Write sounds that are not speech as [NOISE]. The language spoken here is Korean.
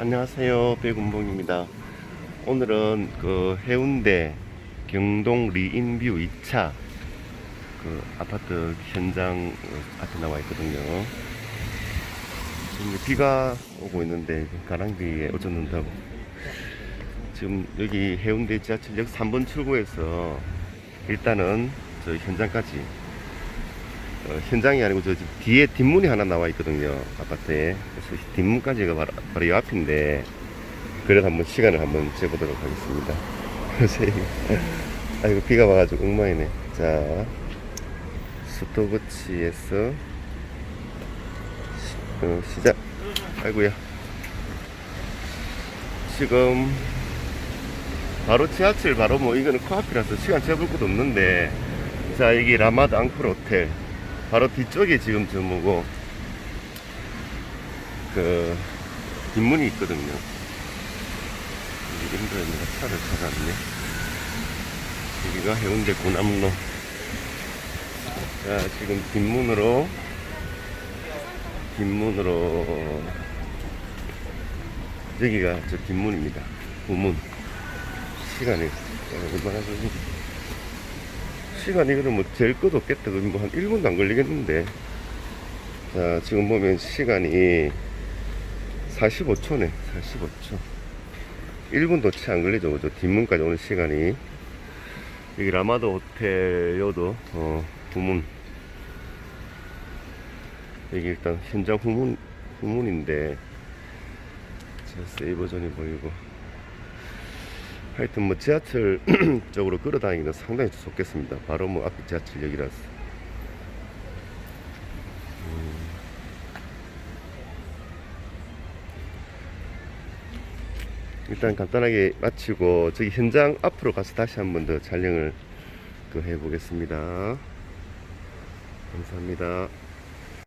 안녕하세요. 배군봉입니다. 오늘은 그 해운대 경동 리인뷰 2차 그 아파트 현장 앞에 나와 있거든요. 지금 비가 오고 있는데 가랑비에 어쩌는다고 지금 여기 해운대 지하철역 3번 출구에서 일단은 저 현장까지 어, 현장이 아니고 저집 뒤에 뒷문이 하나 나와 있거든요 아파트에. 그래서 뒷문까지가 바로, 바로 이 앞인데 그래서 한번 시간을 한번 재보도록 하겠습니다. [LAUGHS] 아이고 비가 와가지고 엉망이네. 자 스토브치에서 시, 어, 시작. 아이고야. 지금 바로 지하철 바로 뭐 이거는 코앞이라서 시간 재볼 것도 없는데 자 여기 라마드 앙코르 호텔 바로 뒤쪽에 지금 저 뭐고 그 뒷문이 있거든요. 힘들어 내가 차를 찾았네. 여기가 해운대 고남로. 자 지금 뒷문으로 뒷문으로. 여기가 저 뒷문입니다. 후문. 시간이 어, 얼마나 걸리지 시간이 그럼 뭐될 것도 없겠다. 그럼 뭐한 1분도 안 걸리겠는데. 자 지금 보면 시간이 45초네. 45초. 1분도 채 안 걸리죠. 그죠? 뒷문까지 오는 시간이. 여기 라마드 호텔 요도 어 후문. 여기 일단 현장 후문 후문인데. 자 세이버전이 보이고 하여튼 뭐 지하철 [CLEARS THROAT] 쪽으로 걸어다니기는 상당히 좋겠습니다. 바로 뭐 앞에 지하철역이라서. 음. 일단 간단하게 마치고 저기 현장 앞으로 가서 다시 한 번 더 촬영을 그 해보겠습니다. 감사합니다.